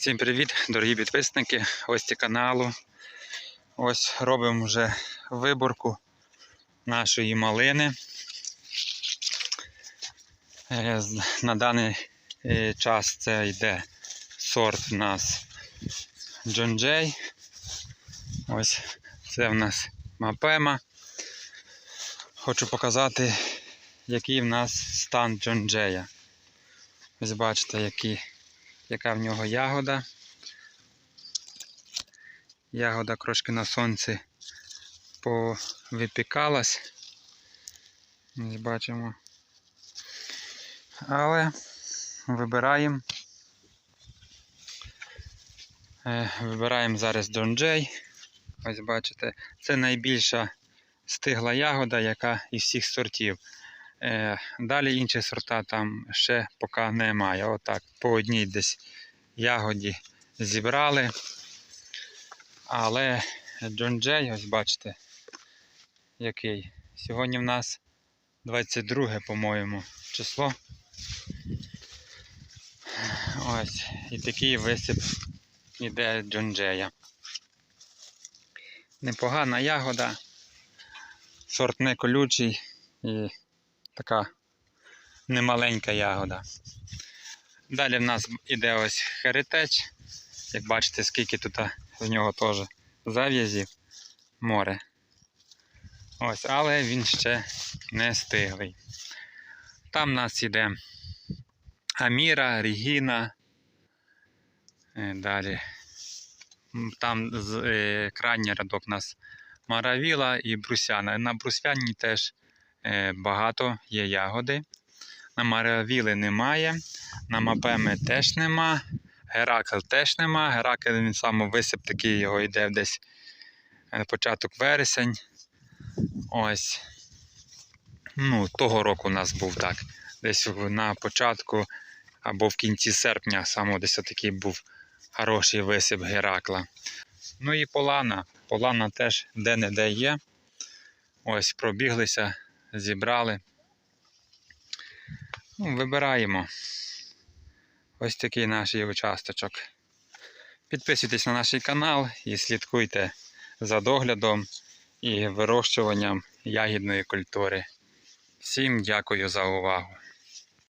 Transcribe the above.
Всім привіт, дорогі підписники, гості каналу. Ось робимо вже виборку нашої малини. Е, На даний е, час це йде сорт у нас John Jay. Ось це в нас мапема. Хочу показати, який в нас стан John Jay. Ось бачите, які яка в нього ягода. Ягода трошки на сонці повипікалась. Бачимо. Але вибираємо. Е, Вибираємо зараз J. Ось бачите, це найбільша стигла ягода, яка із всіх сортів. Е, Далі інші сорта там ще поки немає. Отак, по одній десь ягоді зібрали. Але Джон Джей, ось бачите, який. Сьогодні в нас 22, по-моєму, число. Ось, і такий висип іде Джон Джея. Непогана ягода, сорт не колючий і така немаленька ягода. Далі в нас іде ось херитеч. Як бачите, скільки тут з нього теж зав'язів море. Ось, але він ще не стиглий. Там в нас іде Аміра, Регіна. Е, Далі. Там е, крайній рядок у нас Маравіла і Брусяна. На Брусяні теж багато є ягоди. На Маравіли немає, на Мапеми теж нема, Геракл теж нема. Геракл він саме висип такий його йде десь е, початок вересень. Ось. Ну, того року у нас був так. Десь на початку або в кінці серпня саме десь такий був хороший висип Геракла. Ну і Полана. Полана теж де-не-де є. Ось пробіглися, зібрали. Ну, вибираємо. Ось такий наш участочок. Підписуйтесь на наш канал і слідкуйте за доглядом і вирощуванням ягідної культури. Всім дякую за увагу!